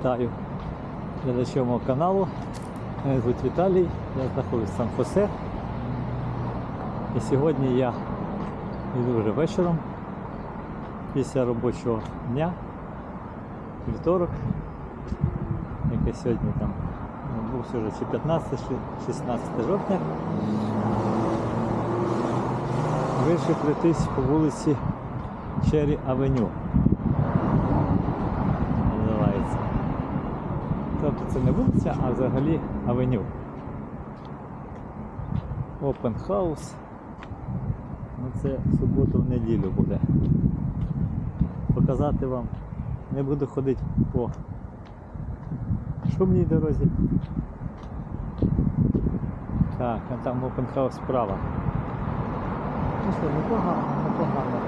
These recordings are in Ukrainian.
Вітаю глядачів мого каналу. Мене звуть Віталій, я знаходжусь в Сан-Хосе. І сьогодні я йду вже вечором після робочого дня, вівторок, яке сьогодні там був вже чи 15, 16 жовтня. Вирішив пройтись по вулиці Черрі Авеню. Називається. Тобто це не вулиця, а взагалі авеню. Open House. Ну це в суботу в неділю буде. Показати вам. Не буду ходити по шумній дорозі. Так, а там Open House справа. Ну що, непогано, непогано.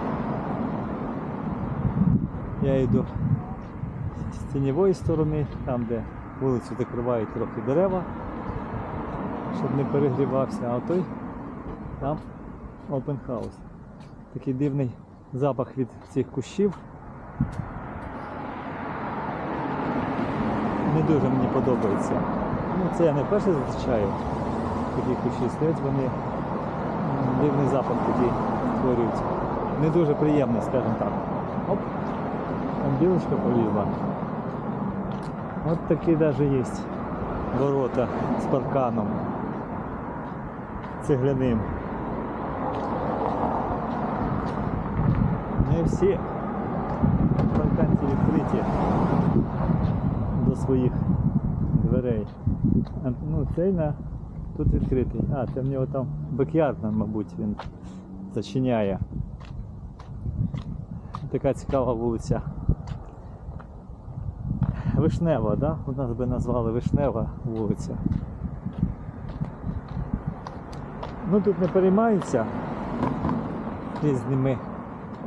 Я йду з тіньової сторони, там де вулицю закривають трохи дерева, щоб не перегрівався, а той там open house. Такий дивний запах від цих кущів. Не дуже мені подобається. Ну, це я не перше зустрічаю. Такі кущі стоять, вони дивний запах такий створюють. Не дуже приємний, скажімо так. Оп, там білочка полізла. От такі навіть є ворота з парканом цегляним. Не всі парканці відкриті до своїх дверей. Ну, цей тут відкритий. А, це в нього там бекярд, мабуть, він зачиняє. Така цікава вулиця. Вишнева, да? У нас би назвали Вишнева вулиця. Ну тут не переймаються різними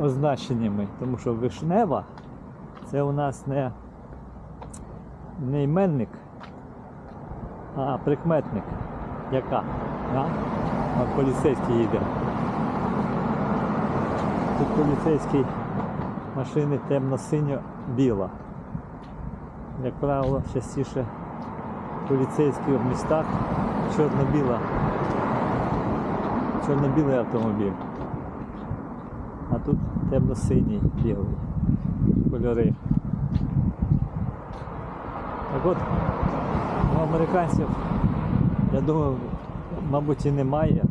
означеннями, тому що Вишнева це у нас не, не іменник, а прикметник. Яка? Да? От поліцейський їде. Тут поліцейський машини темно-синьо-біла. Як правило, частіше поліцейські в містах чорно-біла. Чорно-білий автомобіль. А тут темно-синій білий кольори. Так от, у американців, я думаю, мабуть, і немає,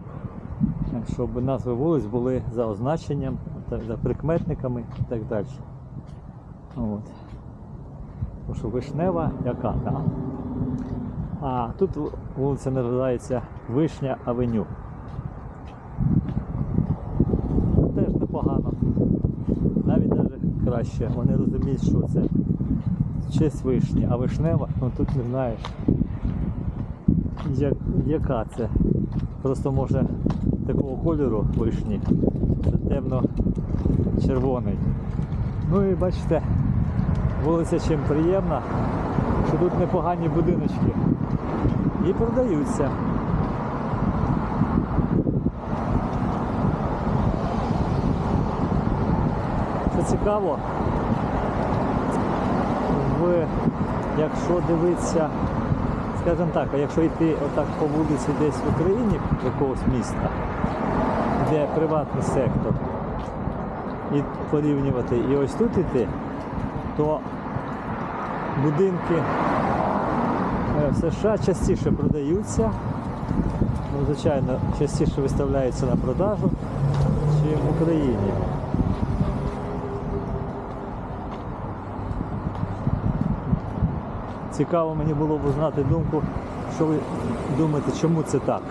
щоб назви вулиць були за означенням, за прикметниками і так далі. От. Тому що вишнева яка там. А тут вулиця називається Вишня Авеню. Теж непогано. Навіть навіть краще. Вони розуміють, що це честь вишні, а вишнева, ну тут не знаєш. Як, яка це? Просто може такого кольору вишні, це темно-червоний. Ну і бачите, вулиця чим приємна, що тут непогані будиночки. І продаються. Що цікаво, в, якщо дивитися, скажімо так, а якщо йти отак по вулиці десь в Україні, якогось міста, де приватний сектор, і порівнювати, і ось тут іти, то будинки е, в США частіше продаються, ну, звичайно, частіше виставляються на продажу, ніж в Україні. Цікаво мені було б узнати думку, що ви думаєте, чому це так.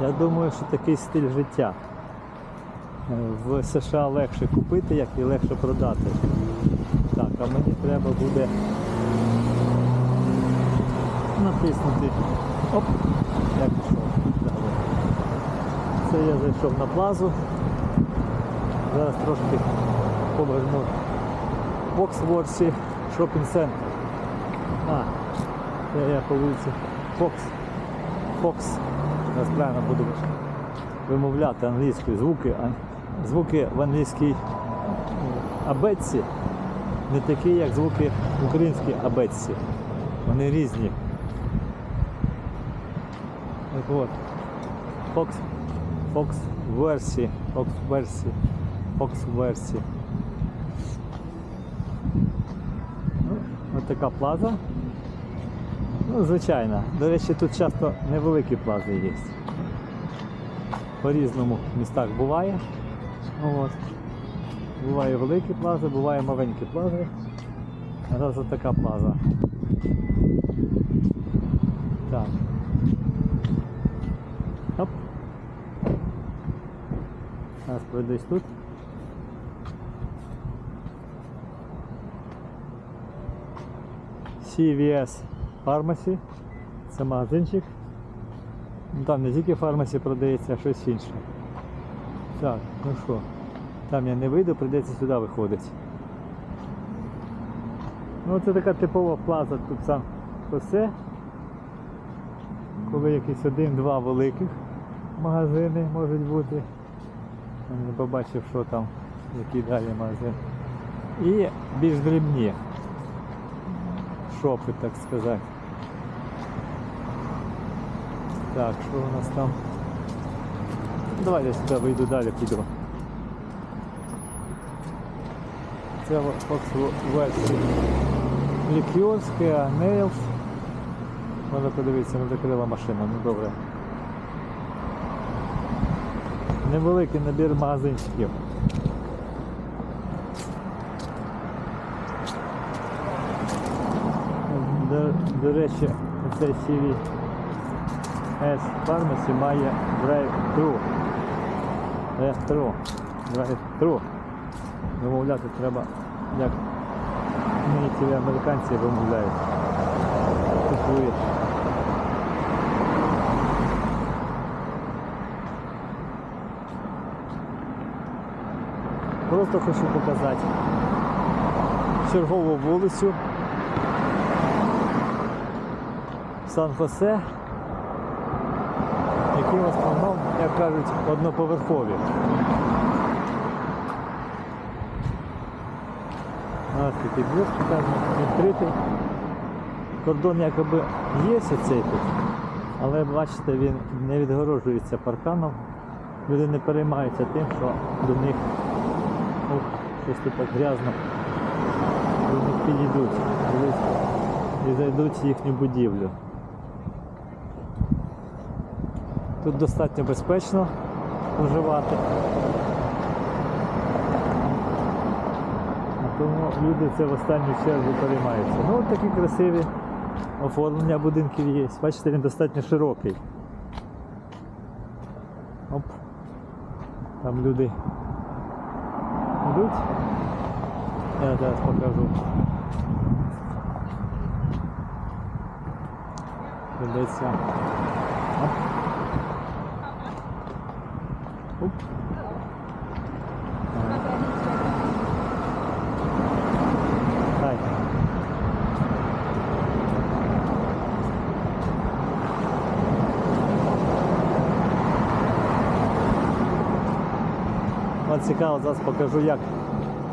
Я думаю, що такий стиль життя. Е, В США легше купити, як і легше продати. Так, а мені треба буде натиснути. Оп! Я пішов. Це я зайшов на плазу. Зараз трошки поверну в Оксворсі шопінг центр. А, це я по вулиці Фокс. Фокс. Зараз правильно буду вимовляти англійською звуки. а- Звуки в англійській абетці не такі, як звуки українські абетці. Вони різні. Так от. Fox, Fox версії, Fox версії, Fox версії. Ну, Ось така плаза. Ну, звичайно. До речі, тут часто невеликі плази є. По-різному в містах буває. От. Буває великі плази, буває маленькі плази. А зараз ось така плаза. Так. Оп. Зараз пройдусь тут. CVS Pharmacy. Це магазинчик. Ну, Там не тільки фармасі продається, а щось інше. Так, ну що, там я не вийду, прийдеться сюди виходити. Ну це така типова плаза тут сам Хосе. Коли якийсь один-два великих магазини можуть бути. Я не побачив, що там, який далі магазин. І більш дрібні шопи, так сказати. Так, що у нас там? Давай я сюди вийду далі, піду. Це Fox версії Лікьорська, Нейлс. Можна подивитися, не закрила машина, ну добре. Невеликий набір магазинчиків. До, до речі, цей CV S Pharmacy має drive-thru. Drive-thru. Drive-thru. Вимовляти треба, як ті американці вимовляють. Купують. Просто хочу показати чергову вулицю Сан-Хосе, які в основному, як кажуть, одноповерхові. Ось такий двір там відкритий. Кордон якоби є цей тут, але бачите, він не відгорожується парканом. Люди не переймаються тим, що до них ох, щось тут так грязно, до них підійдуть і зайдуть в їхню будівлю. Тут достатньо безпечно проживати. Тому люди це в останню чергу переймаються. Ну от такі красиві оформлення будинків є. Бачите, він достатньо широкий. Оп. Там люди йдуть. Я зараз покажу. Придеться. Оп. Хай. От цікаво, зараз покажу, як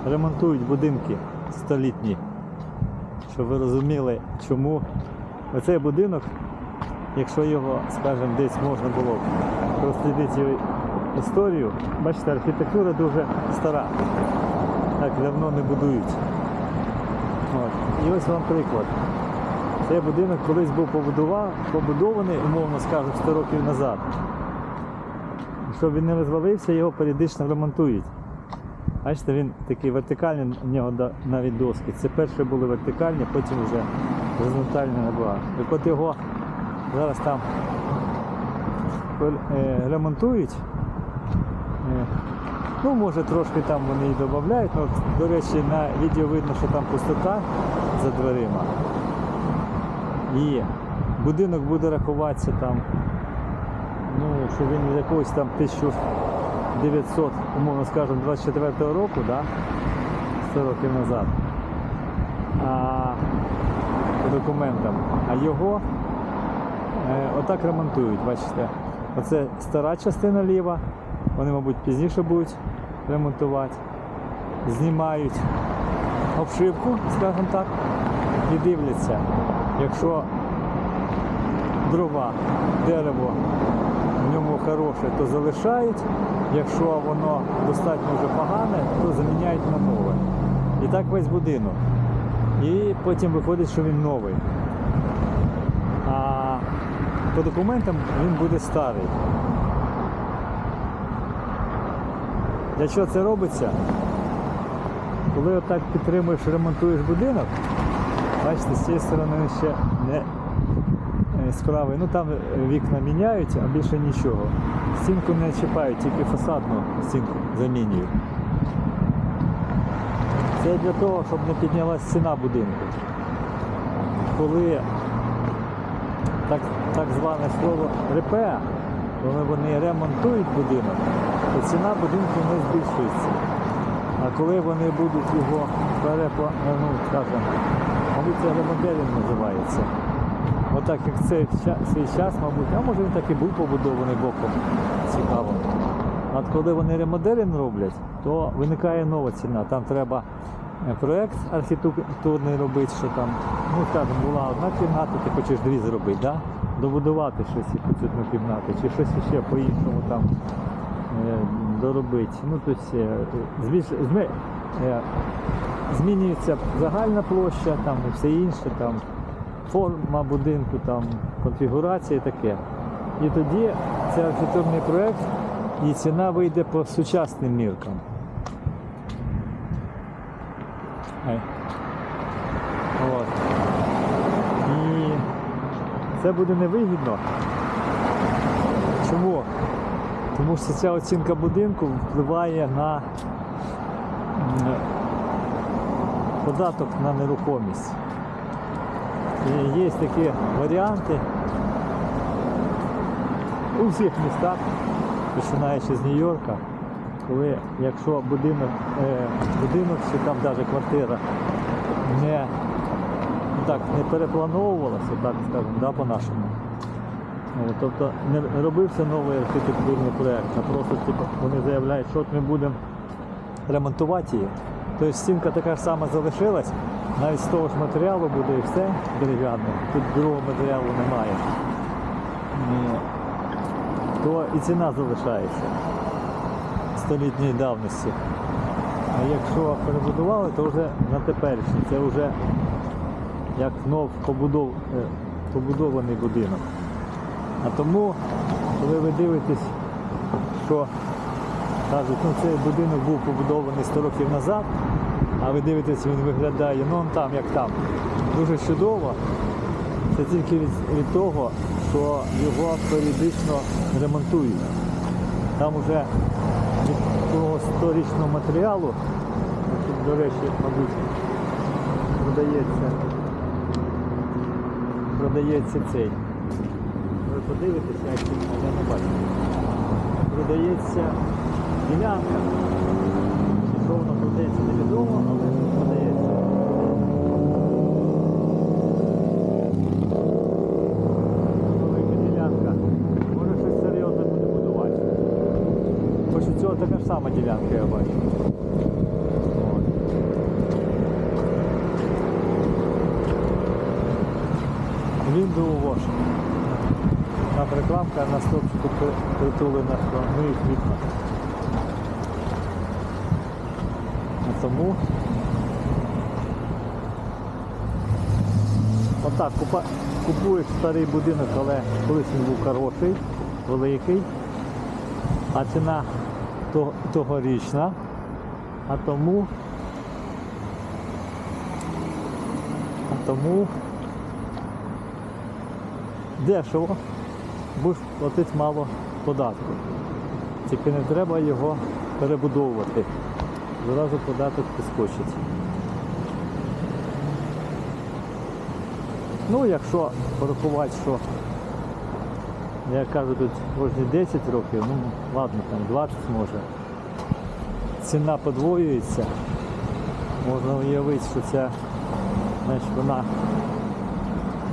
ремонтують будинки столітні. Щоб ви розуміли, чому оцей будинок, якщо його, скажімо, десь можна було прослідити історію, бачите, архітектура дуже стара. Так давно не будують. От. І ось вам приклад. Цей будинок колись був побудований, умовно скажемо, 100 років назад. Щоб він не розвалився, його періодично ремонтують. Бачите, він такий вертикальний, в нього навіть доски. Це перші були вертикальні, потім вже горизонтальні набагато. Так от його зараз там е, ремонтують. Е, Ну, може трошки там вони і додають. Ну, от, до речі, на відео видно, що там пустота за дверима. І будинок буде рахуватися там, ну, що він якогось там 1900, умовно скажемо, 24 року, да? 100 років назад. А, по документам. А його е, отак ремонтують, бачите. Оце стара частина ліва, вони, мабуть, пізніше будуть ремонтувати. знімають обшивку, скажімо так, і дивляться, якщо дрова, дерево в ньому хороше, то залишають. Якщо воно достатньо вже погане, то заміняють на нове. І так весь будинок. І потім виходить, що він новий. А по документам він буде старий. Для чого це робиться? Коли отак підтримуєш, ремонтуєш будинок, бачите, з цієї сторони ще не правої. Ну там е, вікна міняють, а більше нічого. Стінку не чіпають, тільки фасадну стінку замінюють. Це для того, щоб не піднялась ціна будинку. Коли так, так зване слово РП, коли вони ремонтують будинок, то ціна будинку не збільшується. А коли вони будуть його перепо, ну, скажімо, це ремоделінг називається. Отак як цей час, мабуть, а може він так і був побудований боком. Цікаво. От коли вони ремоделінг роблять, то виникає нова ціна. Там треба е, проект архітектурний робити, що там, ну скажімо, була одна кімната, ти хочеш дві зробити, да? добудувати щось якусь одну кімнату, чи щось ще по-іншому там е, доробити. Ну, тобто, е, збільш... змінюється загальна площа там, і все інше, там, форма будинку, там, конфігурація і таке. І тоді цей архітектурний проєкт і ціна вийде по сучасним міркам. От. І це буде невигідно. Чому? Тому що ця оцінка будинку впливає на податок на нерухомість. І є такі варіанти у всіх містах, починаючи з Нью-Йорка, коли якщо будинок, е, будинок чи там навіть квартира не, ну так, не переплановувалася, так скажемо, да, по-нашому. Тобто не робився новий архітектурний проєкт, а просто типу, вони заявляють, що от ми будемо ремонтувати її. Тобто стінка така ж сама залишилась, навіть з того ж матеріалу буде і все дерев'яне, тут другого матеріалу немає. То і ціна залишається столітньої давності. А якщо перебудували, то вже на теперішній. Це вже як нов побудов, е, побудований будинок. А тому, коли ви дивитесь, що кажуть, ну цей будинок був побудований 100 років назад, а ви дивитесь, він виглядає, ну он там, як там, дуже чудово. Це тільки від, від того, що його періодично ремонтують. Там вже від того 100-річного матеріалу, тут, до речі, мабуть, продається, продається цей. Ви подивитеся, як він, я не бачу. Продається ділянка. Чи Що воно продається, невідомо, але продається. Велика ділянка. Може щось серйозне буде будувати. Хоч у цього така ж сама ділянка, я бачу. От. Window Wash. Там на стовпчику при- притулена, що миють вікна. А тому отак купуєш старий будинок, але колись він був хороший, великий, а ціна то- тогорічна, а тому а тому дешево, будеш платити мало податку. Тільки не треба його перебудовувати. Зразу податок підскочить. Ну, якщо порахувати, що, я кажу, тут кожні 10 років, ну ладно, там 20 може, ціна подвоюється, можна уявити, що ця, значить, вона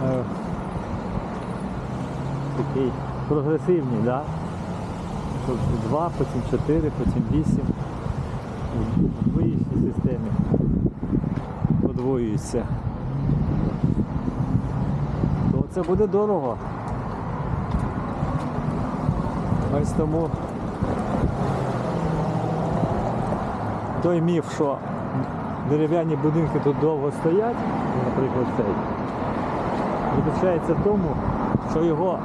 е, такий прогресивний, да? Тобто 2, потім 4, потім 8. в двоїчній системі подвоюється, то це буде дорого. Ось тому той міф, що дерев'яні будинки тут довго стоять, наприклад, цей, заключається в тому, що його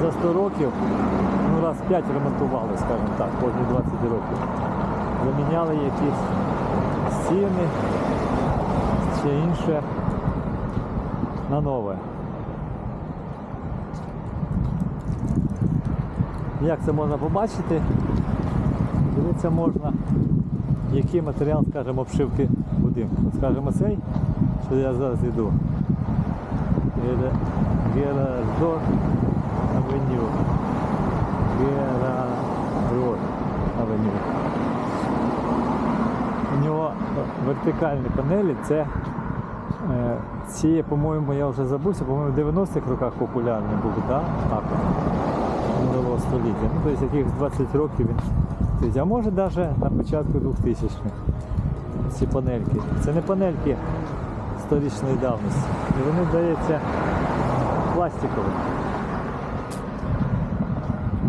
за 100 років ну, раз 5 ремонтували, скажімо так, кожні 20 років. Заміняли якісь стіни чи інше на нове. Як це можна побачити? Дивитися можна, який матеріал, скажімо, обшивки будинку. Скажімо, цей, що я зараз йду. Герадор Авеню. Герадор Авеню. У нього вертикальні панелі, це е, ці, по-моєму, я вже забувся, по-моєму, в 90-х роках популярний був, да? так? минулого століття. Ну, тобто якихось 20 років він стоїть. А може навіть на початку 2000-х ці панельки. Це не панельки сторічної давності. І вони, здається, пластикові.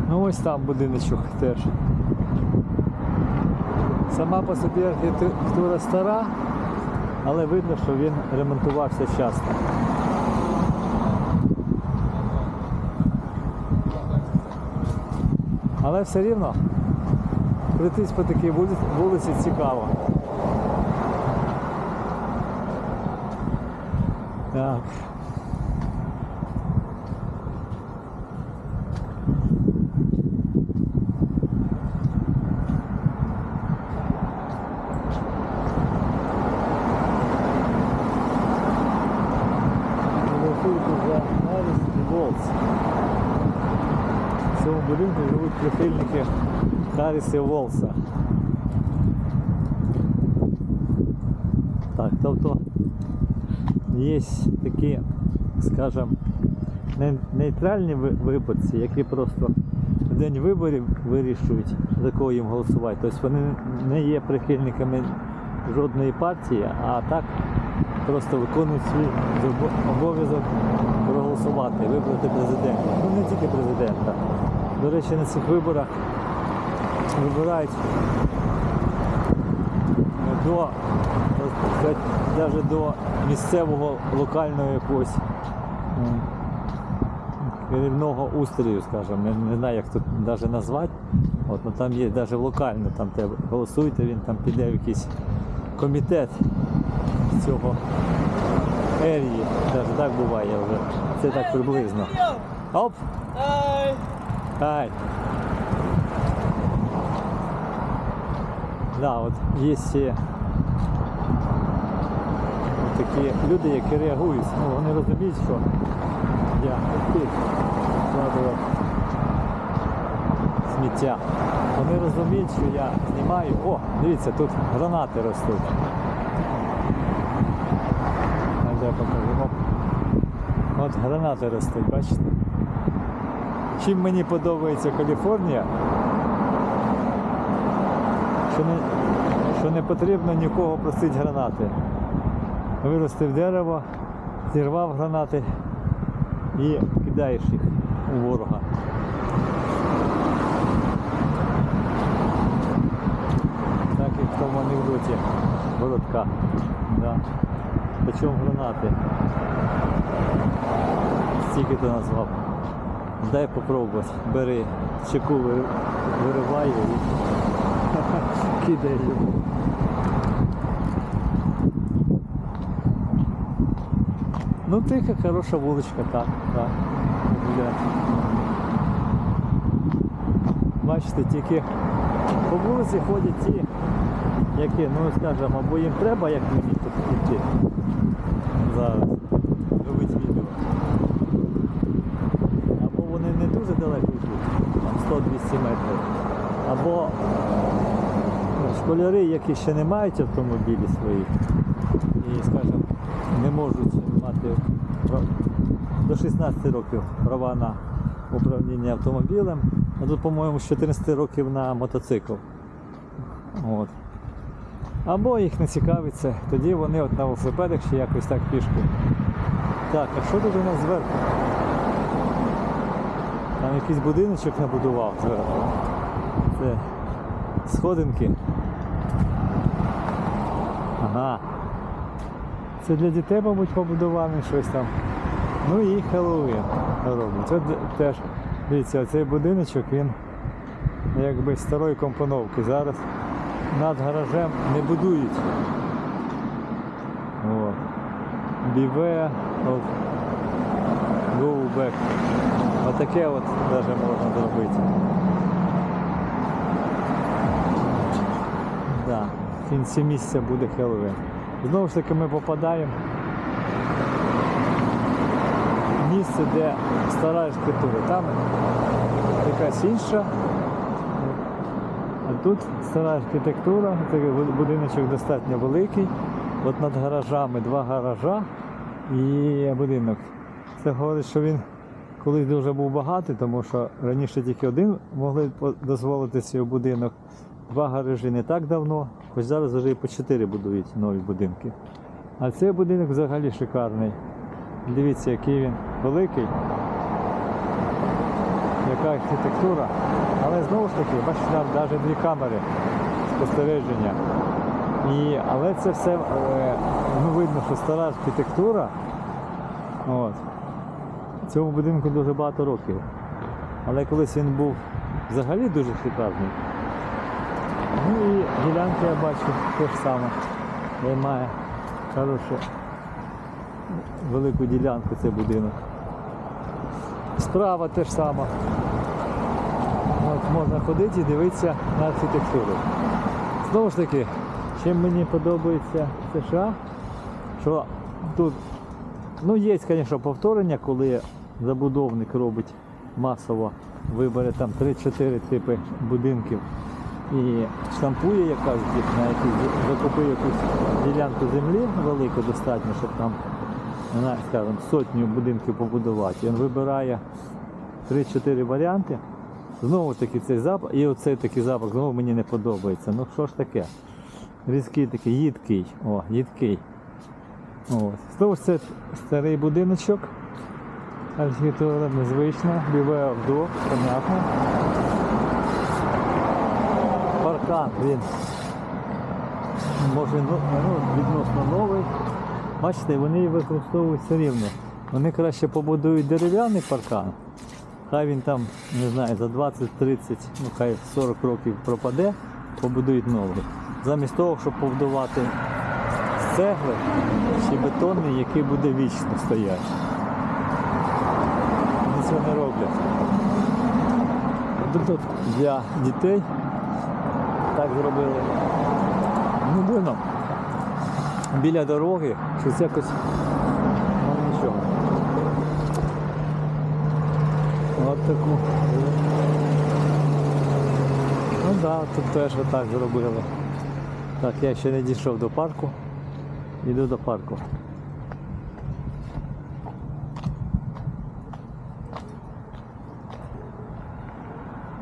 Ну ось там будиночок теж. Сама по собі архітектура стара, але видно, що він ремонтувався часто. Але все рівно пройтись по такій вулиці цікаво. Так. В цьому будинку живуть прихильники Харріса Волса. Так, тобто є такі, скажімо, не- нейтральні ви- виборці, які просто в день виборів вирішують, за кого їм голосувати. Тобто вони не є прихильниками жодної партії, а так просто виконують свій обов'язок проголосувати, вибрати президента. Ну не тільки президента. До речі, на цих виборах вибирають до навіть до місцевого локального якогось керівного устрою, скажімо, не, не знаю, як тут навіть назвати. От, ну, там є навіть локально, там те голосуйте, він там піде в якийсь комітет цього ерії. Навіть так буває вже. Це так приблизно. Оп! Хай. Да, от є такі люди, які реагують, ну, вони розуміють, що я тут сміття. Вони розуміють, що я знімаю. О, дивіться, тут гранати ростуть. Де покажу. От гранати ростуть, бачите? Чим мені подобається Каліфорнія, що не, що не потрібно нікого просити гранати. Виростив дерево, зірвав гранати і кидаєш їх у ворога. Так як в тому анекдоті городка. Да. Почому гранати? Стільки ти назвав. Дай попробувати. Бери чеку, вир- виривай і кидай йому. Ну тиха, хороша вуличка, так, так. Бачите, тільки по вулиці ходять ті, які, ну скажімо, або їм треба, як мені тут йти зараз, робити відео. Або вони не дуже далеко йдуть, там 100-200 метрів. Або школяри, які ще не мають автомобілі своїх і, скажімо, не можуть мати до 16 років права на управління автомобілем. А тут, по-моєму, з 14 років на мотоцикл. От. Або їх не цікавиться, тоді вони от на велосипедах ще якось так пішки. Так, а що тут у нас зверху? Там якийсь будиночок набудував зверху. Це сходинки. Ага. Це для дітей, мабуть, побудували щось там. Ну і Хеллоуін роблять. От теж, дивіться, оцей будиночок, він якби старої компоновки. Зараз над гаражем не будують. От. Beware of go. Отаке от навіть можна зробити. Да. В кінці місяця буде Хеллоуін. Знову ж таки ми попадаємо в місце, де стара архітектура. Там якась інша. А тут стара архітектура, будиночок достатньо великий. От над гаражами два гаража і будинок. Це говорить, що він колись дуже був багатий, тому що раніше тільки один могли дозволити свій будинок. Два гаражі не так давно, хоч зараз вже і по чотири будують нові будинки. А цей будинок взагалі шикарний. Дивіться, який він великий, яка архітектура. Але знову ж таки, бачите, там навіть дві камери спостереження. І, але це все е, ну, видно, що стара архітектура. От. Цьому будинку дуже багато років. Але колись він був взагалі дуже шикарний. Ну і ділянки я бачу те ж саме. Займає хорошу велику ділянку цей будинок. Справа те ж саме. От можна ходити і дивитися на архітектуру. Знову ж таки, чим мені подобається США, що тут ну, є, звісно, повторення, коли забудовник робить масово вибере там 3-4 типи будинків і штампує якась їх на якусь, закупує якусь ділянку землі велику достатньо, щоб там, скажімо, сотню будинків побудувати. Він вибирає 3-4 варіанти. Знову таки цей запах, і оцей такий запах знову мені не подобається. Ну що ж таке? Різкий такий, їдкий. О, їдкий. Ось. Знову ж це старий будиночок. Архітектура незвична, біве авдо, понятно. Паркан він може ну, ну, відносно новий. Бачите, вони використовують все рівно. Вони краще побудують дерев'яний паркан. Хай він там, не знаю, за 20-30, ну хай 40 років пропаде, побудують новий. Замість того, щоб побудувати з цегли чи бетонний, який буде вічно стояти. Вони цього не роблять. Тут для дітей зробили. Ну, дивно. Біля дороги, щось якось ну, нічого. От таку. Ну так, да, тут теж отак зробили. Так, я ще не дійшов до парку. Йду до парку.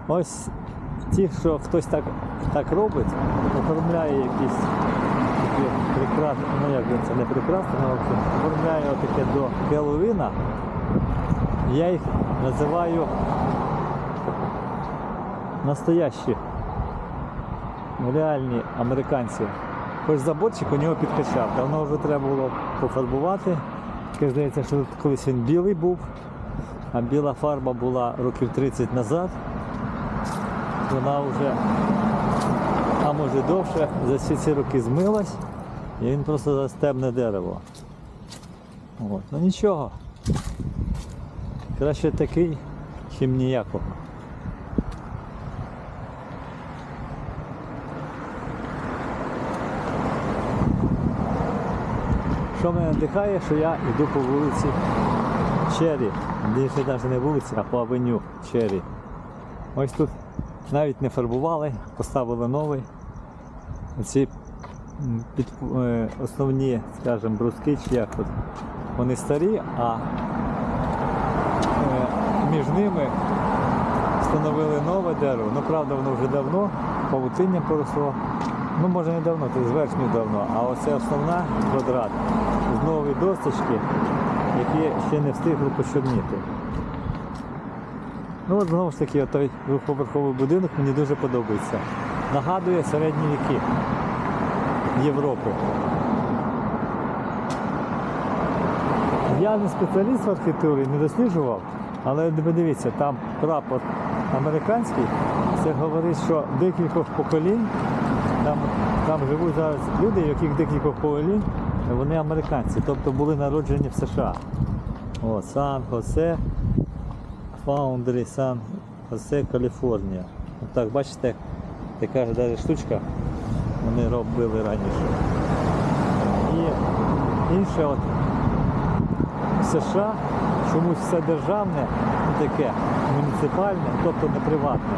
Ось ті, що хтось так, так робить, оформляє якісь такі прекрасні, ну як це не прекрасне, оформляє таке до Хеллоуіна. Я їх називаю настоящі, реальні американці. Хоч заборчик у нього підкачав, давно вже треба було пофарбувати. Таке здається, що тут колись він білий був, а біла фарба була років 30 назад. Вона вже, а може довше, за всі ці роки змилась, і він просто застебне дерево. От. Ну нічого. Краще такий, чим ніякого. Що мене надихає, що я йду по вулиці Чері. Більше навіть не вулиці, а по авеню Чері. Ось тут навіть не фарбували, поставили новий. Ці м, під, е, основні, скажімо, бруски, чи як тут, вони старі, а е, між ними встановили нове дерево. Ну, правда, воно вже давно, павутиння поросло. Ну, може не давно, це зверхню давно, а оце основна квадрат з нової досточки, які ще не встигли почорніти. Ну от знову ж таки, той двохповерховий будинок мені дуже подобається. Нагадує середні віки Європи. Я не спеціаліст в архітектурі, не досліджував, але ви дивіться, там прапор американський, це говорить, що декількох поколінь, там, там живуть зараз люди, яких декількох поколінь, вони американці, тобто були народжені в США. О, Сан-Хосе, Фаундері, Каліфорнія. От так, бачите, така ж навіть штучка вони робили раніше. І інше от в США чомусь все державне, таке муніципальне, тобто не приватне,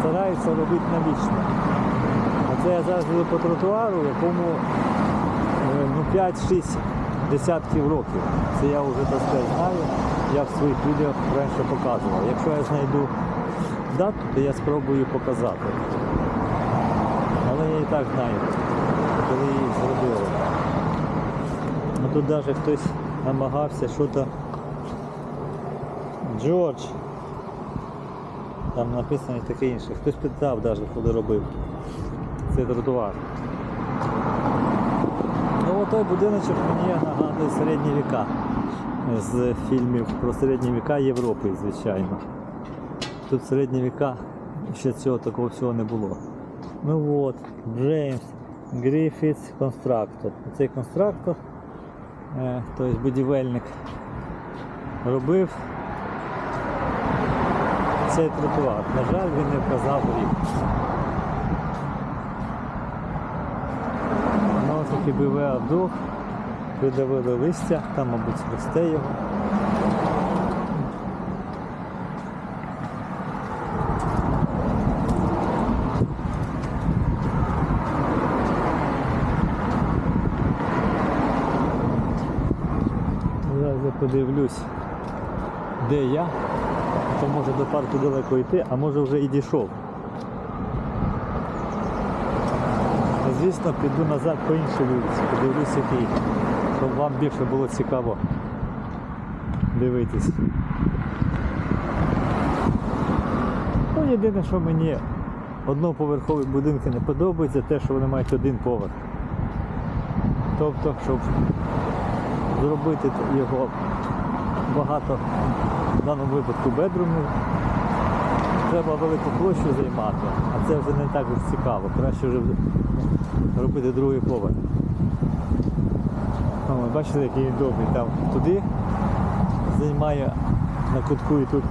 стараються робити навічно. Оце я зараз йду по тротуару, якому е, ну, 5-6 десятків років. Це я вже так сказати, знаю, я в своїх відео раніше показував. Якщо я знайду дату, то я спробую показати. Але я і так знаю, коли її зробили. Ну тут навіть хтось намагався що-то. Джордж. Там написано і таке інше. Хтось питав навіть, коли робив. Це тротуар. Ну той будиночок мені нагадує середні віка. З фільмів про середні віка Європи, звичайно. Тут середні віка ще цього такого всього не було. Ну от, Джеймс Гріфітс конструктор. Цей конструктор, е, тобто будівельник, робив цей тротуар. На жаль, він не вказав рік. Ну, таки БВ вдох, придавили листя, там, мабуть, росте його. Зараз я подивлюсь, де я. То може до парку далеко йти, а може вже і дійшов. Звісно, піду назад по іншій вулиці, подивлюсь який, щоб вам більше було цікаво дивитись. Ну, єдине, що мені одноповерхові будинки не подобається, те, що вони мають один поверх. Тобто, щоб зробити його багато в даному випадку бедрумів, треба велику площу займати, а це вже не так цікаво. Краще вже робити другий поверх. О, бачите, який він добрий там туди займає на кутку і тут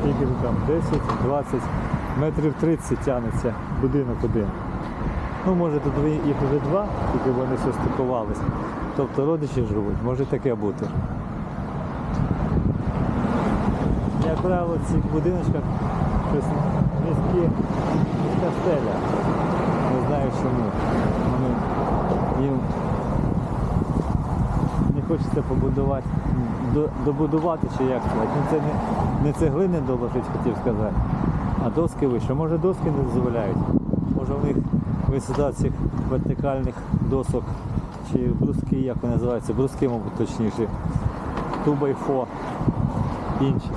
скільки там 10-20 метрів 30 тягнеться будинок один. Ну, може тут їх вже два, тільки вони все стикувалися. Тобто родичі живуть, може таке бути. Як правило, в цих будиночках щось низькі, низька стеля. Не знаю чому. Вони, їм хочеться побудувати, добудувати чи як сказати. Ну, це не, не цеглини доложить, хотів сказати, а доски вище. Може доски не дозволяють. Може в них висота цих вертикальних досок чи бруски, як вони називаються, бруски, мабуть, точніше, 2x4 інші.